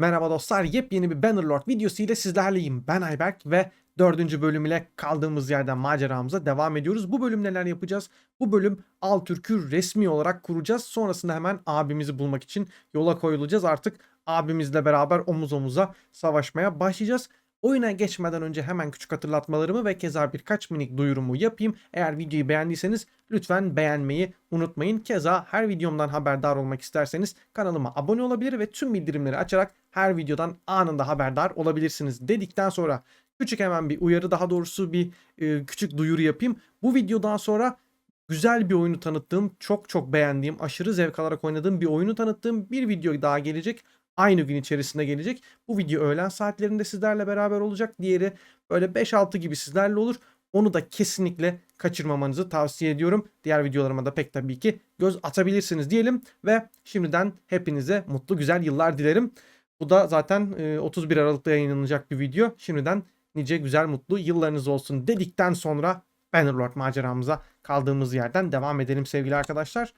Merhaba dostlar, yepyeni bir Bannerlord videosu ile sizlerleyim. Ben Ayberk ve dördüncü bölüm ile kaldığımız yerden maceramıza devam ediyoruz. Bu bölüm neler yapacağız? Bu bölüm Altürk'ü resmi olarak kuracağız. Sonrasında hemen abimizi bulmak için yola koyulacağız. Artık abimizle beraber omuz omuza savaşmaya başlayacağız. Oyuna geçmeden önce hemen küçük hatırlatmalarımı ve keza birkaç minik duyurumu yapayım. Eğer videoyu beğendiyseniz lütfen beğenmeyi unutmayın. Keza her videomdan haberdar olmak isterseniz kanalıma abone olabilir ve tüm bildirimleri açarak her videodan anında haberdar olabilirsiniz dedikten sonra küçük hemen bir uyarı daha doğrusu bir e, küçük duyuru yapayım. Bu videodan sonra güzel bir oyunu tanıttığım, çok çok beğendiğim, aşırı zevk alarak oynadığım bir oyunu tanıttığım bir video daha gelecek. Aynı gün içerisinde gelecek. Bu video öğlen saatlerinde sizlerle beraber olacak. Diğeri böyle 5-6 gibi sizlerle olur. Onu da kesinlikle kaçırmamanızı tavsiye ediyorum. Diğer videolarıma da pek tabii ki göz atabilirsiniz diyelim. Ve şimdiden hepinize mutlu güzel yıllar dilerim. Bu da zaten e, 31 Aralık'ta yayınlanacak bir video. Şimdiden nice güzel mutlu yıllarınız olsun dedikten sonra Bannerlord maceramıza kaldığımız yerden devam edelim sevgili arkadaşlar.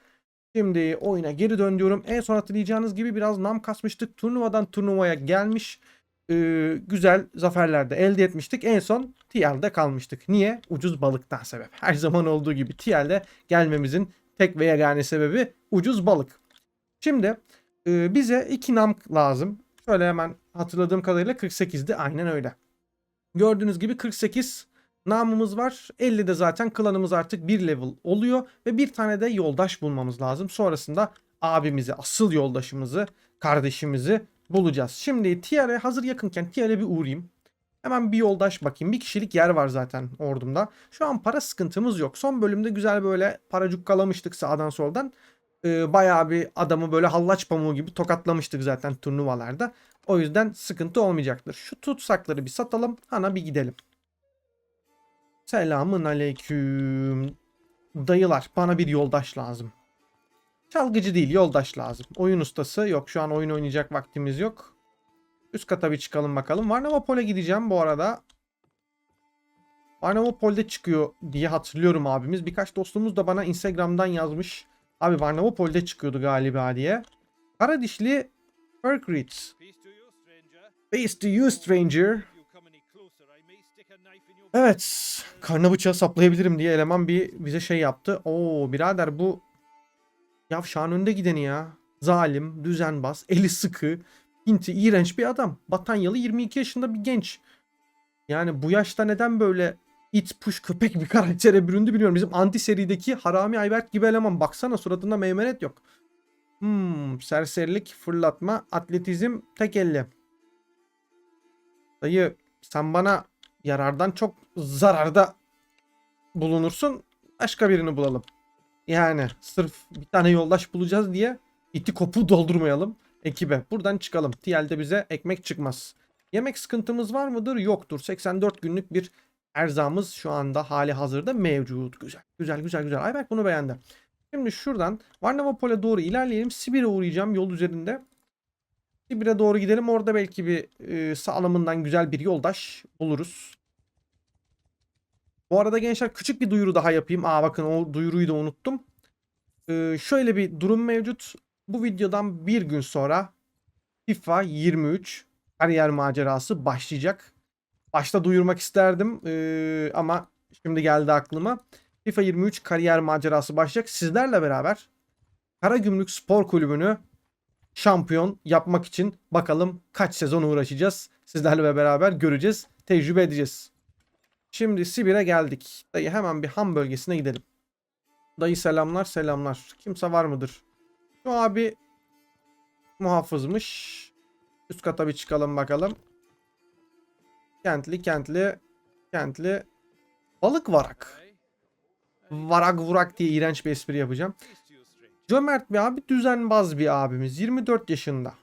Şimdi oyuna geri dön diyorum. En son hatırlayacağınız gibi biraz nam kasmıştık. Turnuvadan turnuvaya gelmiş. e, güzel zaferler de elde etmiştik. En son TL'de kalmıştık. Niye? Ucuz balıktan sebep. Her zaman olduğu gibi TL'de gelmemizin tek ve yegane sebebi ucuz balık. Şimdi e, bize iki nam lazım. Şöyle hemen hatırladığım kadarıyla 48'di. Aynen öyle. Gördüğünüz gibi 48 namımız var. 50 de zaten klanımız artık bir level oluyor. Ve bir tane de yoldaş bulmamız lazım. Sonrasında abimizi, asıl yoldaşımızı, kardeşimizi bulacağız. Şimdi TR'e hazır yakınken TR'e bir uğrayayım. Hemen bir yoldaş bakayım. Bir kişilik yer var zaten ordumda. Şu an para sıkıntımız yok. Son bölümde güzel böyle paracuk kalamıştık sağdan soldan. Ee, bayağı bir adamı böyle hallaç pamuğu gibi tokatlamıştık zaten turnuvalarda. O yüzden sıkıntı olmayacaktır. Şu tutsakları bir satalım. Hana bir gidelim. Selamın aleyküm. Dayılar bana bir yoldaş lazım. Çalgıcı değil yoldaş lazım. Oyun ustası yok şu an oyun oynayacak vaktimiz yok. Üst kata bir çıkalım bakalım. Varnavapol'e gideceğim bu arada. Varnavapol'de çıkıyor diye hatırlıyorum abimiz. Birkaç dostumuz da bana Instagram'dan yazmış. Abi Varnavapol'de çıkıyordu galiba diye. Kara dişli Perkritz. Peace to you, stranger. Evet. Karna bıçağı saplayabilirim diye eleman bir bize şey yaptı. Oo birader bu yavşağın önde gideni ya. Zalim, düzenbaz, eli sıkı, pinti, iğrenç bir adam. Batanyalı 22 yaşında bir genç. Yani bu yaşta neden böyle it puş köpek bir karaktere büründü bilmiyorum. Bizim anti serideki Harami Ayberk gibi eleman. Baksana suratında meymenet yok. Hmm, serserilik, fırlatma, atletizm, tek elle. Dayı sen bana yarardan çok zararda bulunursun. Başka birini bulalım. Yani sırf bir tane yoldaş bulacağız diye iti kopu doldurmayalım ekibe. Buradan çıkalım. TL'de bize ekmek çıkmaz. Yemek sıkıntımız var mıdır? Yoktur. 84 günlük bir erzamız şu anda hali hazırda mevcut. Güzel. Güzel güzel güzel. Ayberk bunu beğendi. Şimdi şuradan Varnavapol'e doğru ilerleyelim. Sibir'e uğrayacağım yol üzerinde. Sibir'e doğru gidelim. Orada belki bir e, sağlamından güzel bir yoldaş buluruz. Bu arada gençler küçük bir duyuru daha yapayım. Aa bakın o duyuruyu da unuttum. Ee, şöyle bir durum mevcut. Bu videodan bir gün sonra FIFA 23 kariyer macerası başlayacak. Başta duyurmak isterdim ee, ama şimdi geldi aklıma. FIFA 23 kariyer macerası başlayacak. Sizlerle beraber Karagümrük Spor Kulübü'nü şampiyon yapmak için bakalım kaç sezon uğraşacağız. Sizlerle beraber göreceğiz, tecrübe edeceğiz. Şimdi Sibir'e geldik. Dayı hemen bir ham bölgesine gidelim. Dayı selamlar selamlar. Kimse var mıdır? Şu abi muhafızmış. Üst kata bir çıkalım bakalım. Kentli kentli kentli balık varak. Varak vurak diye iğrenç bir espri yapacağım. Cömert bir abi, düzenbaz bir abimiz. 24 yaşında.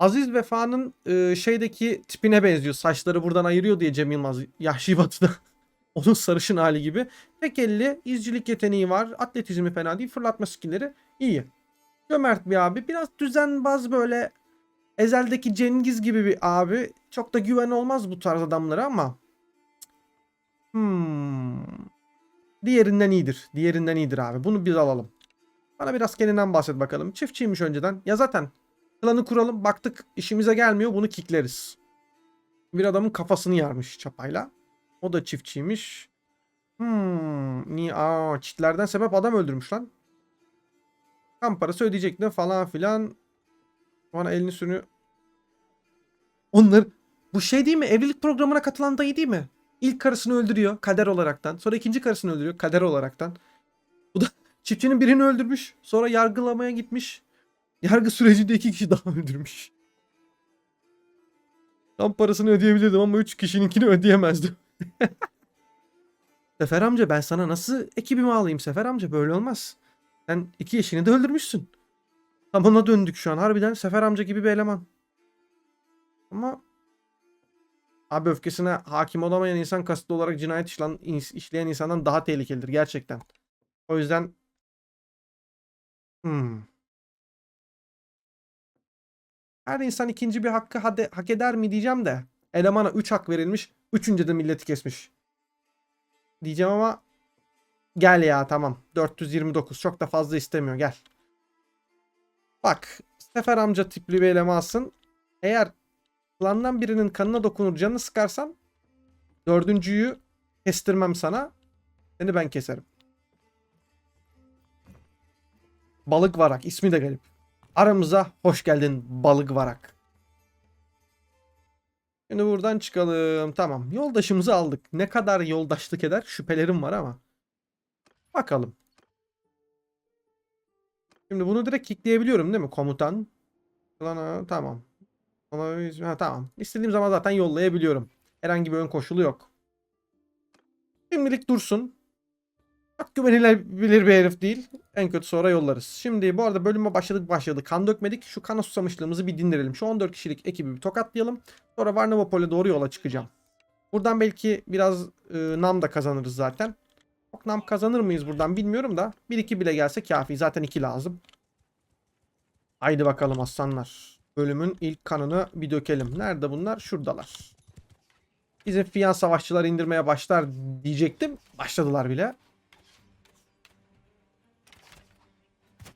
Aziz Vefa'nın e, şeydeki tipine benziyor. Saçları buradan ayırıyor diye Cem Yılmaz. Yahşi Batı'da. Onun sarışın hali gibi. Tek elli, izcilik yeteneği var. Atletizmi fena değil. Fırlatma skillleri iyi. Cömert bir abi. Biraz düzenbaz böyle Ezel'deki Cengiz gibi bir abi. Çok da güven olmaz bu tarz adamlara ama. Hmm. Diğerinden iyidir. Diğerinden iyidir abi. Bunu biz alalım. Bana biraz kendinden bahset bakalım. Çiftçiymiş önceden. Ya zaten Klanı kuralım. Baktık işimize gelmiyor. Bunu kickleriz. Bir adamın kafasını yarmış çapayla. O da çiftçiymiş. Hmm. Niye? Aa, çitlerden sebep adam öldürmüş lan. Kan parası ödeyecekti falan filan. Bana elini sürüyor. Onlar bu şey değil mi? Evlilik programına katılan dayı değil mi? İlk karısını öldürüyor kader olaraktan. Sonra ikinci karısını öldürüyor kader olaraktan. Bu da çiftçinin birini öldürmüş. Sonra yargılamaya gitmiş. Yargı sürecinde iki kişi daha öldürmüş. Tam parasını ödeyebilirdim ama üç kişininkini ödeyemezdim. Sefer amca ben sana nasıl ekibimi alayım Sefer amca böyle olmaz. Sen iki eşini de öldürmüşsün. Tam ona döndük şu an harbiden Sefer amca gibi bir eleman. Ama abi öfkesine hakim olamayan insan kasıtlı olarak cinayet işlen, işleyen insandan daha tehlikelidir gerçekten. O yüzden hmm. Her insan ikinci bir hakkı hade- hak eder mi diyeceğim de elemana 3 hak verilmiş. Üçüncü de milleti kesmiş. Diyeceğim ama gel ya tamam. 429 çok da fazla istemiyor gel. Bak Sefer amca tipli bir elemansın. Eğer klandan birinin kanına dokunur canını sıkarsan dördüncüyü kestirmem sana. Seni ben keserim. Balık varak ismi de garip. Aramıza hoş geldin balık varak. Şimdi buradan çıkalım. Tamam. Yoldaşımızı aldık. Ne kadar yoldaşlık eder şüphelerim var ama. Bakalım. Şimdi bunu direkt kickleyebiliyorum değil mi? Komutan. Klana, tamam. Ona, ha, tamam. İstediğim zaman zaten yollayabiliyorum. Herhangi bir ön koşulu yok. Şimdilik dursun. Çok güvenilebilir bir herif değil. En kötü sonra yollarız. Şimdi bu arada bölüme başladık başladık. Kan dökmedik. Şu kana susamışlığımızı bir dindirelim. Şu 14 kişilik ekibi bir tokatlayalım. Sonra Varnavopol'e doğru yola çıkacağım. Buradan belki biraz e, nam da kazanırız zaten. Çok nam kazanır mıyız buradan bilmiyorum da. 1-2 bile gelse kafi. Zaten 2 lazım. Haydi bakalım aslanlar. Bölümün ilk kanını bir dökelim. Nerede bunlar? Şuradalar. Bizim fiyan savaşçılar indirmeye başlar diyecektim. Başladılar bile.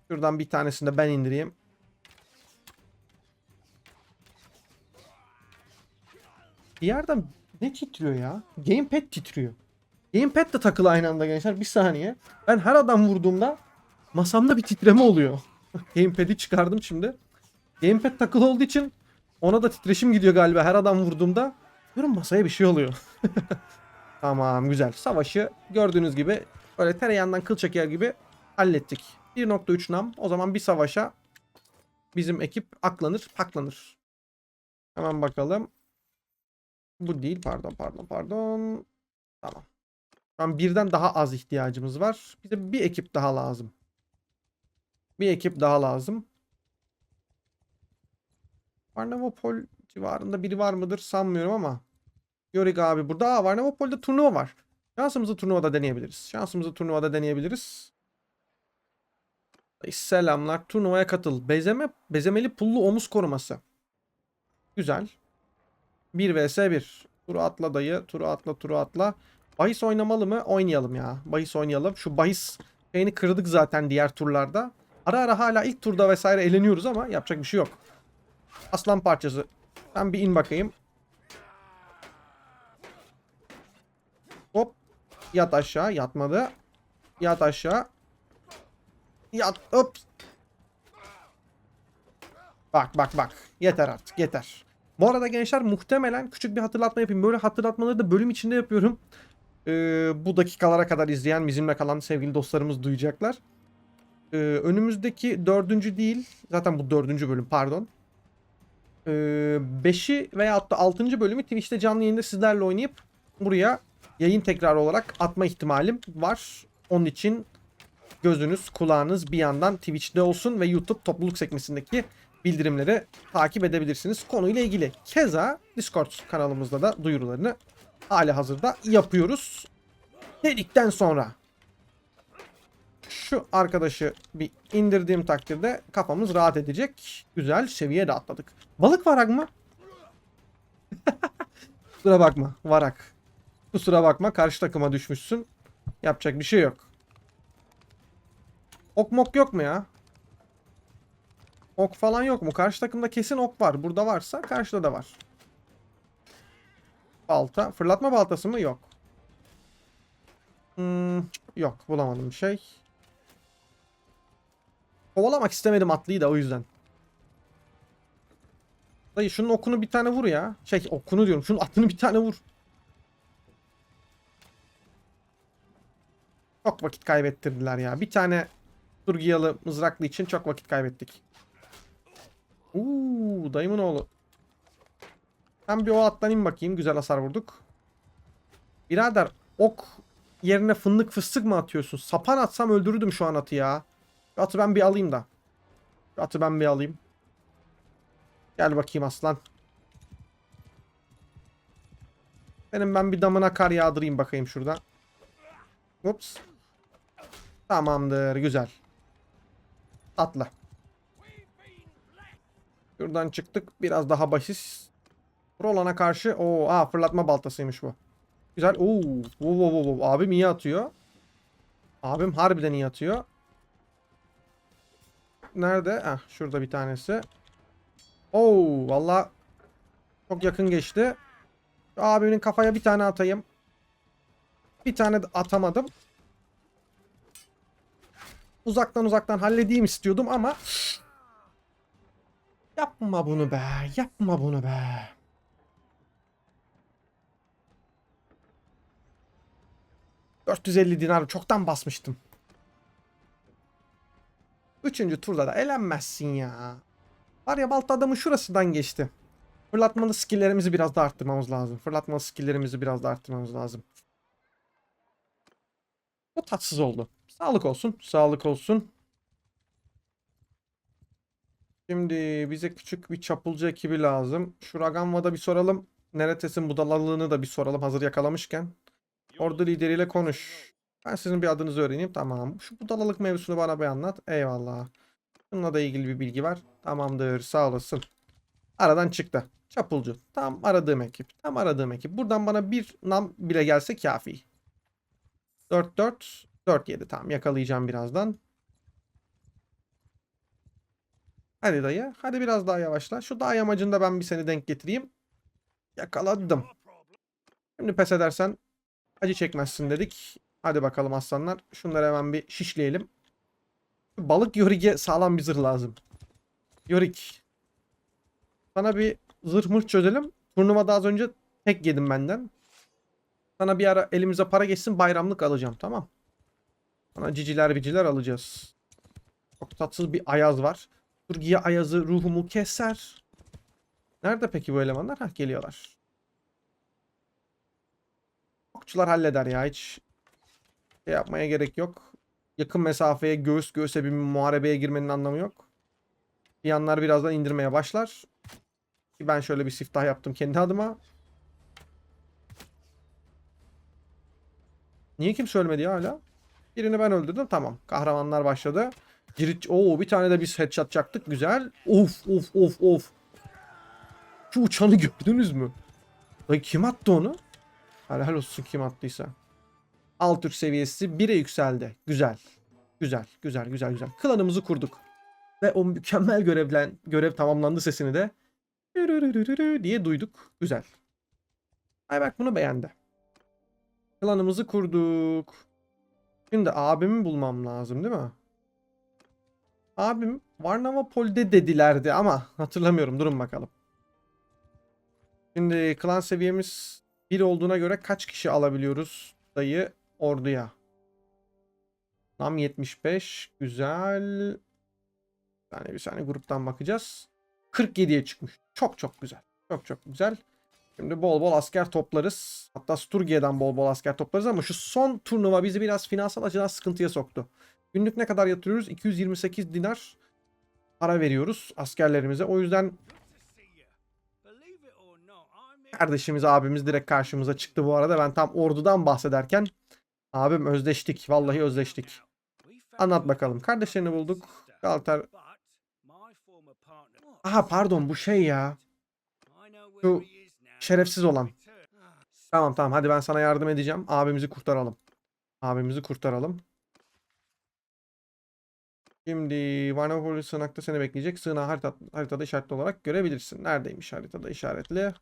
Şuradan bir tanesini de ben indireyim. Bir yerden ne titriyor ya? Gamepad titriyor. Gamepad de takılı aynı anda gençler. Bir saniye. Ben her adam vurduğumda masamda bir titreme oluyor. Gamepad'i çıkardım şimdi. Gamepad takılı olduğu için ona da titreşim gidiyor galiba her adam vurduğumda. Diyorum masaya bir şey oluyor. tamam güzel. Savaşı gördüğünüz gibi böyle tereyağından kıl çeker gibi hallettik. 1.3 nam. O zaman bir savaşa bizim ekip aklanır, paklanır. Hemen bakalım. Bu değil. Pardon, pardon, pardon. Tamam. Şu an birden daha az ihtiyacımız var. Bize bir ekip daha lazım. Bir ekip daha lazım. Varnavopol civarında biri var mıdır sanmıyorum ama. Yorick abi burada. Aa, Varnavopol'de turnuva var. Şansımızı turnuvada deneyebiliriz. Şansımızı turnuvada deneyebiliriz. Selamlar. Turnuvaya katıl. Bezeme, bezemeli pullu omuz koruması. Güzel. 1 vs 1. Turu atla dayı. Turu atla turu atla. Bahis oynamalı mı? Oynayalım ya. Bahis oynayalım. Şu bahis şeyini kırdık zaten diğer turlarda. Ara ara hala ilk turda vesaire eleniyoruz ama yapacak bir şey yok. Aslan parçası. Sen bir in bakayım. Hop. Yat aşağı. Yatmadı. Yat aşağı. Yat. Hop. Bak bak bak. Yeter artık yeter. Bu arada gençler muhtemelen küçük bir hatırlatma yapayım. Böyle hatırlatmaları da bölüm içinde yapıyorum. Ee, bu dakikalara kadar izleyen bizimle kalan sevgili dostlarımız duyacaklar. Ee, önümüzdeki dördüncü değil. Zaten bu dördüncü bölüm pardon. Ee, beşi veya da altıncı bölümü Twitch'te canlı yayında sizlerle oynayıp buraya yayın tekrarı olarak atma ihtimalim var. Onun için gözünüz kulağınız bir yandan Twitch'te olsun ve YouTube topluluk sekmesindeki bildirimleri takip edebilirsiniz konuyla ilgili. Keza Discord kanalımızda da duyurularını hali hazırda yapıyoruz. Dedikten sonra şu arkadaşı bir indirdiğim takdirde kafamız rahat edecek. Güzel seviye de atladık. Balık varak mı? Kusura bakma varak. Kusura bakma karşı takıma düşmüşsün. Yapacak bir şey yok. Ok mok yok mu ya? Ok falan yok mu? Karşı takımda kesin ok var. Burada varsa karşıda da var. Balta. Fırlatma baltası mı? Yok. Hmm, yok. Bulamadım bir şey. Kovalamak istemedim atlıyı da o yüzden. Dayı şunun okunu bir tane vur ya. Şey okunu diyorum. Şunun atını bir tane vur. Çok vakit kaybettirdiler ya. Bir tane Turgiyalı mızraklı için çok vakit kaybettik. Uuu dayımın oğlu. Ben bir o attan in bakayım. Güzel hasar vurduk. Birader ok yerine fındık fıstık mı atıyorsun? Sapan atsam öldürürdüm şu an atı ya. Atı ben bir alayım da. Atı ben bir alayım. Gel bakayım aslan. Benim ben bir damına kar yağdırayım bakayım şurada. Ups. Tamamdır. Güzel. Atla. Şuradan çıktık. Biraz daha basis. Roland'a karşı. Oo, aa fırlatma baltasıymış bu. Güzel. Oo, wow, wow, wow. Abim iyi atıyor. Abim harbiden iyi atıyor. Nerede? Ah, şurada bir tanesi. Oo, valla çok yakın geçti. Şu abimin kafaya bir tane atayım. Bir tane de atamadım. Uzaktan uzaktan halledeyim istiyordum ama yapma bunu be. Yapma bunu be. ...450 dinar çoktan basmıştım. Üçüncü turda da elenmezsin ya. Var ya balta adamın şurasından geçti. Fırlatmalı skilllerimizi biraz da arttırmamız lazım. Fırlatmalı skilllerimizi biraz da arttırmamız lazım. Bu tatsız oldu. Sağlık olsun. Sağlık olsun. Şimdi bize küçük bir çapulcu ekibi lazım. Şu Raganva'da bir soralım. Neretes'in budalalığını da bir soralım hazır yakalamışken. Ordu lideriyle konuş. Ben sizin bir adınızı öğreneyim. Tamam. Şu budalalık mevzusunu bana bir anlat. Eyvallah. Bununla da ilgili bir bilgi var. Tamamdır. Sağ olasın. Aradan çıktı. Çapulcu. Tam aradığım ekip. Tam aradığım ekip. Buradan bana bir nam bile gelse kafi. 4-4. 4-7. Tamam yakalayacağım birazdan. Hadi dayı. Hadi biraz daha yavaşla. Şu dağ yamacında ben bir seni denk getireyim. Yakaladım. Şimdi pes edersen acı çekmezsin dedik. Hadi bakalım aslanlar. Şunları hemen bir şişleyelim. Balık Yorik'e sağlam bir zırh lazım. Yorik. Sana bir zırh mırh çözelim. Turnuvada az önce tek yedim benden. Sana bir ara elimize para geçsin bayramlık alacağım tamam. Sana ciciler biciler alacağız. Çok tatsız bir ayaz var. Turgiye ayazı ruhumu keser. Nerede peki bu elemanlar? Hah geliyorlar. Okçular halleder ya hiç şey yapmaya gerek yok. Yakın mesafeye göğüs göğüse bir muharebeye girmenin anlamı yok. Yanlar birazdan indirmeye başlar. Ki Ben şöyle bir siftah yaptım kendi adıma. Niye kimse ölmedi hala? Birini ben öldürdüm. Tamam. Kahramanlar başladı. Cirit... Oo bir tane de biz headshot çaktık. Güzel. Of of of of. Şu uçanı gördünüz mü? Lan kim attı onu? Helal olsun kim attıysa. Alt Türk seviyesi 1'e yükseldi. Güzel. Güzel, güzel, güzel, güzel. Klanımızı kurduk. Ve o mükemmel görevlen, görev tamamlandı sesini de diye duyduk. Güzel. Ay bak bunu beğendi. Klanımızı kurduk. Şimdi abimi bulmam lazım değil mi? Abim Varnavapol'de dedilerdi ama hatırlamıyorum. Durun bakalım. Şimdi klan seviyemiz 1 olduğuna göre kaç kişi alabiliyoruz dayı orduya? Tam 75. Güzel. Saniye bir saniye gruptan bakacağız. 47'ye çıkmış. Çok çok güzel. Çok çok güzel. Şimdi bol bol asker toplarız. Hatta Sturgiye'den bol bol asker toplarız ama şu son turnuva bizi biraz finansal açıdan sıkıntıya soktu. Günlük ne kadar yatırıyoruz? 228 dinar para veriyoruz askerlerimize. O yüzden kardeşimiz abimiz direkt karşımıza çıktı bu arada. Ben tam ordudan bahsederken abim özleştik. Vallahi özleştik. Anlat bakalım. Kardeşlerini bulduk. Galatasaray Aha pardon bu şey ya. Şu şerefsiz olan. Tamam tamam hadi ben sana yardım edeceğim. Abimizi kurtaralım. Abimizi kurtaralım. Şimdi Varnavoli sığınakta seni bekleyecek. Sığınağı harita, haritada işaretli olarak görebilirsin. Neredeymiş haritada işaretli?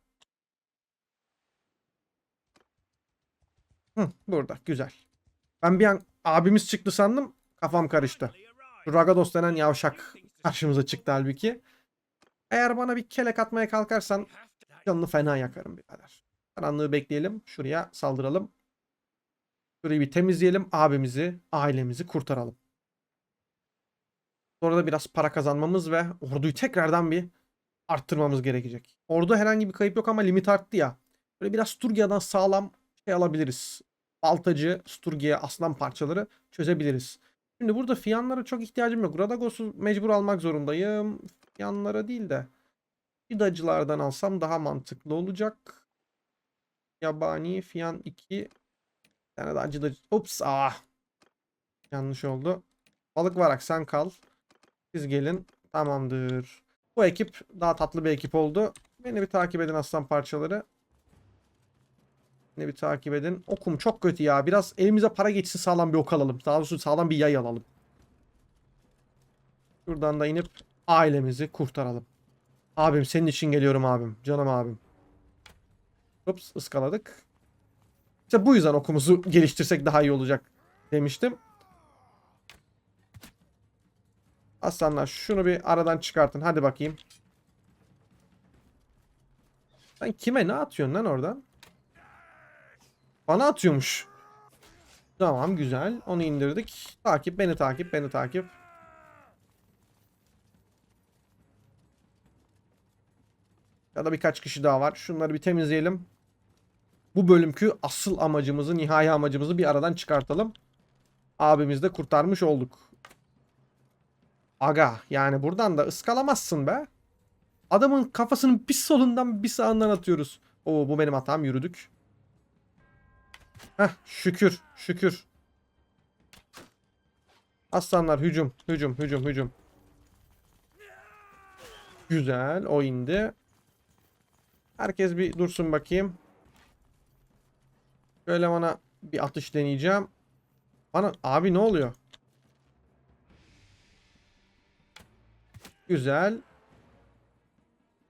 Hı, burada. Güzel. Ben bir an abimiz çıktı sandım. Kafam karıştı. Ragados denen yavşak karşımıza çıktı halbuki. Eğer bana bir kelek atmaya kalkarsan canını fena yakarım birader. Karanlığı bekleyelim. Şuraya saldıralım. Şurayı bir temizleyelim. Abimizi, ailemizi kurtaralım. Sonra da biraz para kazanmamız ve orduyu tekrardan bir arttırmamız gerekecek. Orada herhangi bir kayıp yok ama limit arttı ya. Böyle biraz Sturgia'dan sağlam alabiliriz. Baltacı, Sturgia, aslan parçaları çözebiliriz. Şimdi burada fiyanlara çok ihtiyacım yok. Radagos'u mecbur almak zorundayım. Fiyanlara değil de Fidacılardan alsam daha mantıklı olacak. Yabani Fiyan 2 bir tane daha acıda. Ups ah. Yanlış oldu. Balık varak sen kal. Siz gelin. Tamamdır. Bu ekip daha tatlı bir ekip oldu. Beni bir takip edin aslan parçaları. Beni bir takip edin. Okum çok kötü ya. Biraz elimize para geçsin sağlam bir ok alalım. Daha doğrusu sağlam bir yay alalım. Şuradan da inip ailemizi kurtaralım. Abim senin için geliyorum abim. Canım abim. Ups ıskaladık. İşte bu yüzden okumuzu geliştirsek daha iyi olacak demiştim. Aslanlar şunu bir aradan çıkartın. Hadi bakayım. Sen kime ne atıyorsun lan oradan? Bana atıyormuş. Tamam güzel. Onu indirdik. Takip beni takip beni takip. Ya da birkaç kişi daha var. Şunları bir temizleyelim. Bu bölümkü asıl amacımızı, nihai amacımızı bir aradan çıkartalım. Abimizi de kurtarmış olduk. Aga yani buradan da ıskalamazsın be. Adamın kafasının bir solundan bir sağından atıyoruz. Oo bu benim hatam yürüdük. Heh şükür şükür. Aslanlar hücum hücum hücum hücum. Güzel o indi. Herkes bir dursun bakayım. Şöyle bana bir atış deneyeceğim. Bana abi ne oluyor? Güzel.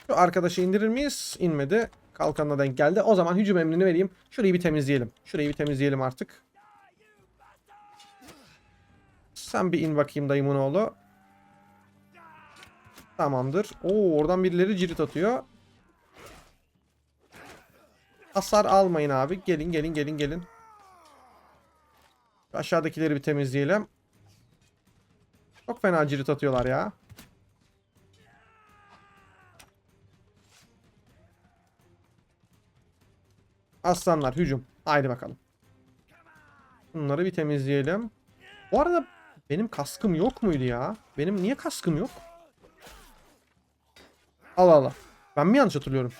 Şu arkadaşı indirir miyiz? İnmedi. Kalkanına denk geldi. O zaman hücum emrini vereyim. Şurayı bir temizleyelim. Şurayı bir temizleyelim artık. Sen bir in bakayım dayımın oğlu. Tamamdır. Oo oradan birileri cirit atıyor. Hasar almayın abi. Gelin gelin gelin gelin. Aşağıdakileri bir temizleyelim. Çok fena cirit atıyorlar ya. Aslanlar hücum. Haydi bakalım. Bunları bir temizleyelim. Bu arada benim kaskım yok muydu ya? Benim niye kaskım yok? Allah Allah. Ben mi yanlış hatırlıyorum?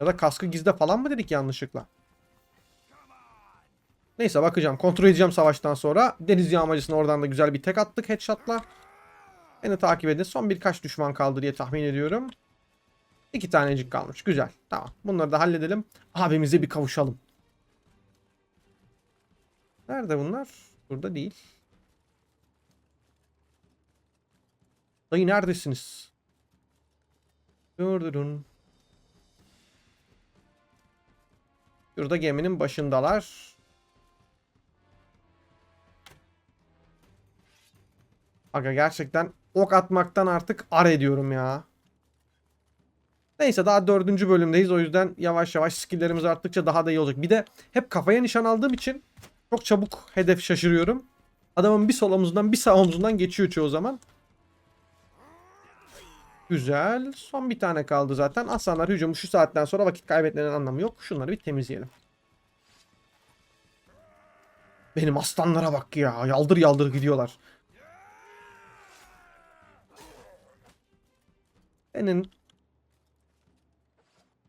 Ya da kaskı gizde falan mı dedik yanlışlıkla? Neyse bakacağım. Kontrol edeceğim savaştan sonra. Deniz yağmacısına oradan da güzel bir tek attık headshot'la. Beni takip edin. Son birkaç düşman kaldı diye tahmin ediyorum. İki tanecik kalmış. Güzel. Tamam. Bunları da halledelim. Abimize bir kavuşalım. Nerede bunlar? Burada değil. Dayı neredesiniz? Durdurun. Şurada geminin başındalar. Aga gerçekten ok atmaktan artık ar ediyorum ya. Neyse daha dördüncü bölümdeyiz. O yüzden yavaş yavaş skilllerimiz arttıkça daha da iyi olacak. Bir de hep kafaya nişan aldığım için çok çabuk hedef şaşırıyorum. Adamın bir sol omzundan bir sağ omzundan geçiyor çoğu zaman. Güzel. Son bir tane kaldı zaten. Aslanlar hücumu şu saatten sonra vakit kaybetmenin anlamı yok. Şunları bir temizleyelim. Benim aslanlara bak ya. Yaldır yaldır gidiyorlar. Senin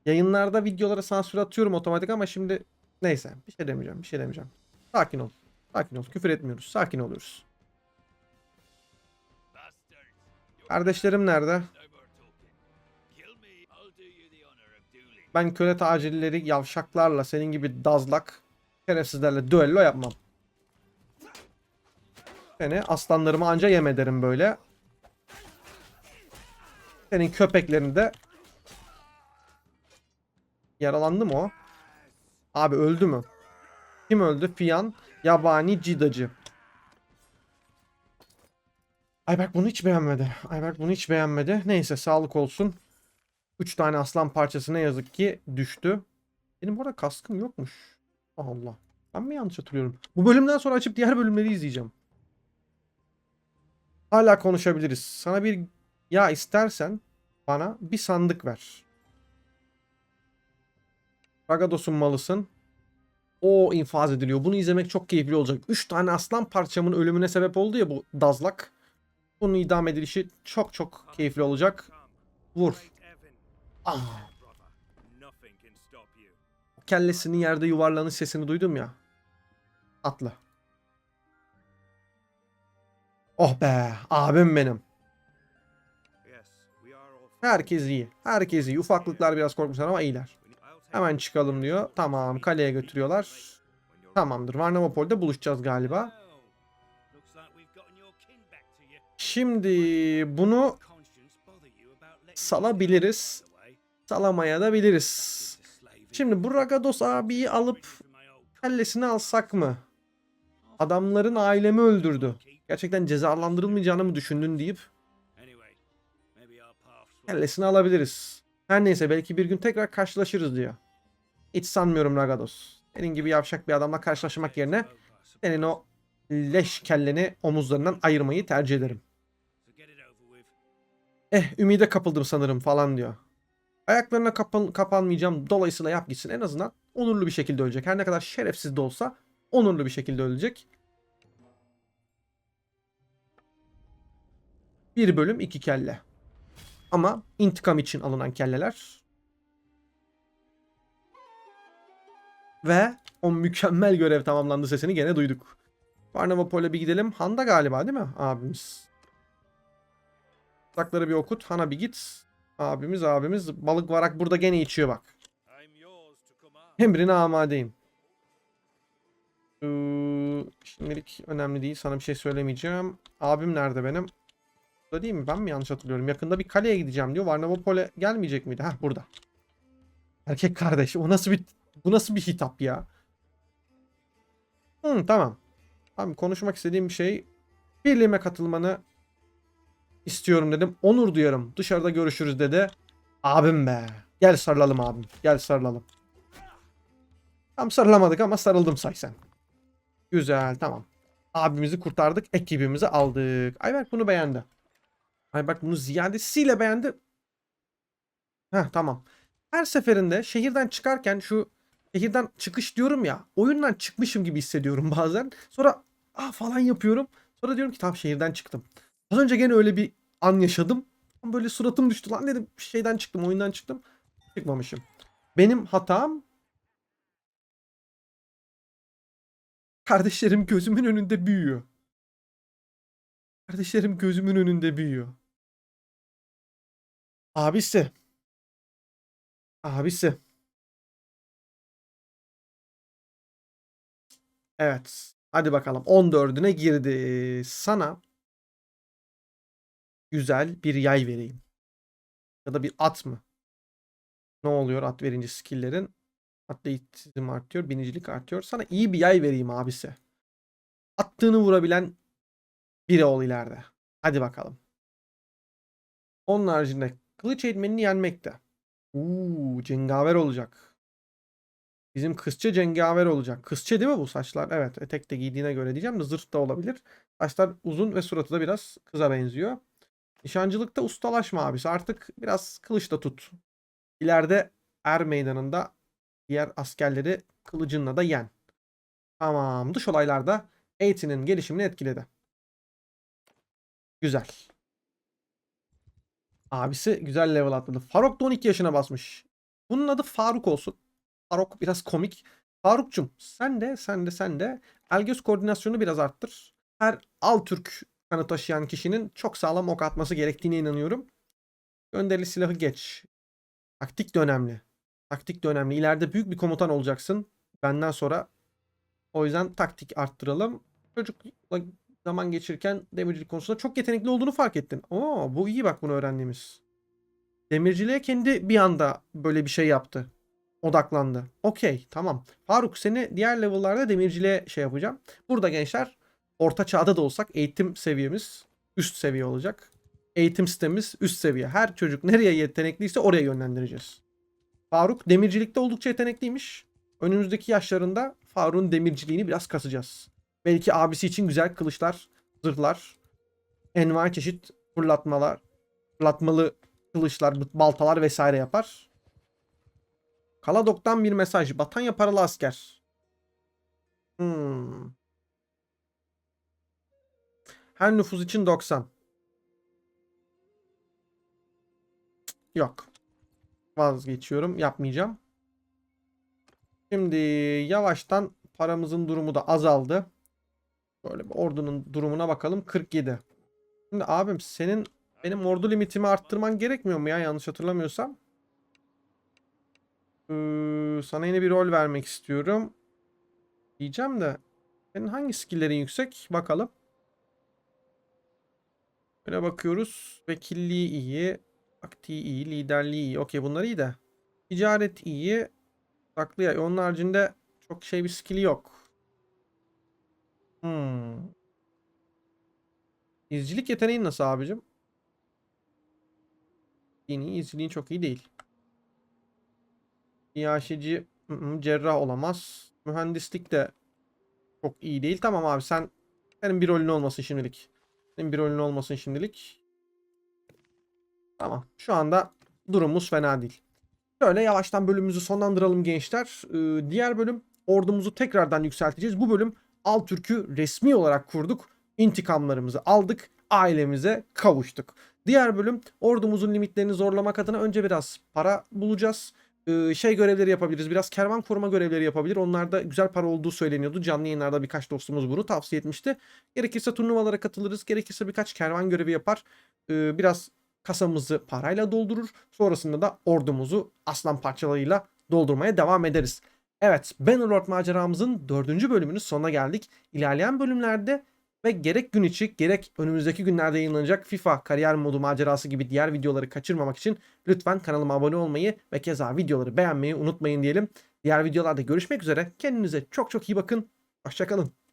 yayınlarda videolara sansür atıyorum otomatik ama şimdi neyse bir şey demeyeceğim. Bir şey demeyeceğim. Sakin ol. Sakin ol. Küfür etmiyoruz. Sakin oluyoruz. Kardeşlerim nerede? Ben köle tacirleri yavşaklarla senin gibi dazlak şerefsizlerle düello yapmam. Seni aslanlarımı anca yem ederim böyle. Senin köpeklerini de Yaralandı mı o? Abi öldü mü? Kim öldü? Fiyan, yabani cidacı. Ayberk bunu hiç beğenmedi. Ayberk bunu hiç beğenmedi. Neyse sağlık olsun. 3 tane aslan parçası ne yazık ki düştü. Benim bu arada kaskım yokmuş. Allah. Ben mi yanlış hatırlıyorum? Bu bölümden sonra açıp diğer bölümleri izleyeceğim. Hala konuşabiliriz. Sana bir ya istersen bana bir sandık ver. Ragados'un malısın. O infaz ediliyor. Bunu izlemek çok keyifli olacak. 3 tane aslan parçamın ölümüne sebep oldu ya bu dazlak. Bunun idam edilişi çok çok keyifli olacak. Vur. Ah. Kellesinin yerde yuvarlanış sesini duydum ya. Atla. Oh be abim benim. Herkes iyi. Herkes iyi. Ufaklıklar biraz korkmuşlar ama iyiler. Hemen çıkalım diyor. Tamam kaleye götürüyorlar. Tamamdır. Varnavapol'de buluşacağız galiba. Şimdi bunu salabiliriz. Salamaya da biliriz. Şimdi bu Ragados abiyi alıp kellesini alsak mı? Adamların ailemi öldürdü. Gerçekten cezalandırılmayacağını mı düşündün deyip kellesini alabiliriz. Her neyse belki bir gün tekrar karşılaşırız diyor. Hiç sanmıyorum Ragados. Senin gibi yavşak bir adamla karşılaşmak yerine senin o leş kelleni omuzlarından ayırmayı tercih ederim. Eh ümide kapıldım sanırım falan diyor. Ayaklarına kapan kapanmayacağım dolayısıyla yap gitsin. En azından onurlu bir şekilde ölecek. Her ne kadar şerefsiz de olsa onurlu bir şekilde ölecek. Bir bölüm iki kelle. Ama intikam için alınan kelleler. Ve o mükemmel görev tamamlandı sesini gene duyduk. Varnavapol'e bir gidelim. Han'da galiba değil mi abimiz? Uzakları bir okut. Han'a bir git. Abimiz abimiz. Balık varak burada gene içiyor bak. Emrine amadeyim. Ee, şimdilik önemli değil. Sana bir şey söylemeyeceğim. Abim nerede benim? Burada değil mi? Ben mi yanlış hatırlıyorum? Yakında bir kaleye gideceğim diyor. Varnavopol'e gelmeyecek miydi? Heh burada. Erkek kardeş. O nasıl bir bu nasıl bir hitap ya? Hı, tamam. Abi konuşmak istediğim şey birliğime katılmanı istiyorum dedim. Onur duyarım. Dışarıda görüşürüz dedi. Abim be. Gel sarılalım abim. Gel sarılalım. Tam sarılamadık ama sarıldım say sen. Güzel tamam. Abimizi kurtardık. Ekibimizi aldık. Ayberk bunu beğendi. Ayberk bunu ziyadesiyle beğendi. Heh tamam. Her seferinde şehirden çıkarken şu şehirden çıkış diyorum ya. Oyundan çıkmışım gibi hissediyorum bazen. Sonra ah falan yapıyorum. Sonra diyorum ki tamam şehirden çıktım. Az önce gene öyle bir an yaşadım. Ama Böyle suratım düştü lan dedim şeyden çıktım oyundan çıktım. Çıkmamışım. Benim hatam Kardeşlerim gözümün önünde büyüyor. Kardeşlerim gözümün önünde büyüyor. Abisi. Abisi. Evet. Hadi bakalım. 14'üne girdi. Sana güzel bir yay vereyim. Ya da bir at mı? Ne oluyor at verince skill'lerin? Atletizm artıyor, binicilik artıyor. Sana iyi bir yay vereyim abisi. Attığını vurabilen biri ol ileride. Hadi bakalım. Onun haricinde kılıç eğitmenini yenmekte. Uuu cengaver olacak. Bizim kızça cengaver olacak. Kızça değil mi bu saçlar? Evet etek de giydiğine göre diyeceğim de zırh da olabilir. Saçlar uzun ve suratı da biraz kıza benziyor. Nişancılıkta ustalaşma abisi. Artık biraz kılıç da tut. İleride er meydanında diğer askerleri kılıcınla da yen. Tamam. Dış olaylarda eğitimin gelişimini etkiledi. Güzel. Abisi güzel level atladı. Faruk da 12 yaşına basmış. Bunun adı Faruk olsun. Faruk biraz komik. Faruk'cum sen de sen de sen de el göz koordinasyonu biraz arttır. Her Altürk kanı taşıyan kişinin çok sağlam ok atması gerektiğine inanıyorum. Gönderili silahı geç. Taktik de önemli. Taktik de önemli. İleride büyük bir komutan olacaksın. Benden sonra. O yüzden taktik arttıralım. Çocukla zaman geçirirken demircilik konusunda çok yetenekli olduğunu fark ettin. Oo, bu iyi bak bunu öğrendiğimiz. Demirciliğe kendi bir anda böyle bir şey yaptı. Odaklandı. Okey tamam. Faruk seni diğer level'larda demirciliğe şey yapacağım. Burada gençler orta çağda da olsak eğitim seviyemiz üst seviye olacak. Eğitim sistemimiz üst seviye. Her çocuk nereye yetenekliyse oraya yönlendireceğiz. Faruk demircilikte oldukça yetenekliymiş. Önümüzdeki yaşlarında Faruk'un demirciliğini biraz kasacağız. Belki abisi için güzel kılıçlar, zırhlar, envai çeşit fırlatmalar, fırlatmalı kılıçlar, baltalar vesaire yapar. Kaladok'tan bir mesaj. Batanya paralı asker. Hmm. Her nüfus için 90. Yok. Vazgeçiyorum. Yapmayacağım. Şimdi yavaştan paramızın durumu da azaldı. Böyle bir ordunun durumuna bakalım. 47. Şimdi abim senin benim ordu limitimi arttırman gerekmiyor mu ya yanlış hatırlamıyorsam? Ee, sana yine bir rol vermek istiyorum. Diyeceğim de senin hangi skill'lerin yüksek? Bakalım. Böyle bakıyoruz. Vekilliği iyi. Taktiği iyi. Liderliği iyi. Okey bunlar iyi de. Ticaret iyi. Saklı ya. Onun haricinde çok şey bir skill'i yok. Hmm. İzcilik yeteneğin nasıl abicim? Dini izciliğin çok iyi değil. İyaşeci cerrah olamaz. Mühendislik de çok iyi değil. Tamam abi sen senin bir rolün olmasın şimdilik. Senin bir rolün olmasın şimdilik. Tamam. Şu anda durumumuz fena değil. Şöyle yavaştan bölümümüzü sonlandıralım gençler. Ee, diğer bölüm ordumuzu tekrardan yükselteceğiz. Bu bölüm Altürk'ü resmi olarak kurduk. İntikamlarımızı aldık. Ailemize kavuştuk. Diğer bölüm ordumuzun limitlerini zorlamak adına önce biraz para bulacağız. Ee, şey görevleri yapabiliriz. Biraz kervan koruma görevleri yapabilir. Onlarda güzel para olduğu söyleniyordu. Canlı yayınlarda birkaç dostumuz bunu tavsiye etmişti. Gerekirse turnuvalara katılırız. Gerekirse birkaç kervan görevi yapar. Ee, biraz kasamızı parayla doldurur. Sonrasında da ordumuzu aslan parçalarıyla doldurmaya devam ederiz. Evet, Bannerlord maceramızın dördüncü bölümünün sonuna geldik. İlerleyen bölümlerde ve gerek gün içi gerek önümüzdeki günlerde yayınlanacak FIFA kariyer modu macerası gibi diğer videoları kaçırmamak için lütfen kanalıma abone olmayı ve keza videoları beğenmeyi unutmayın diyelim. Diğer videolarda görüşmek üzere. Kendinize çok çok iyi bakın. Hoşçakalın.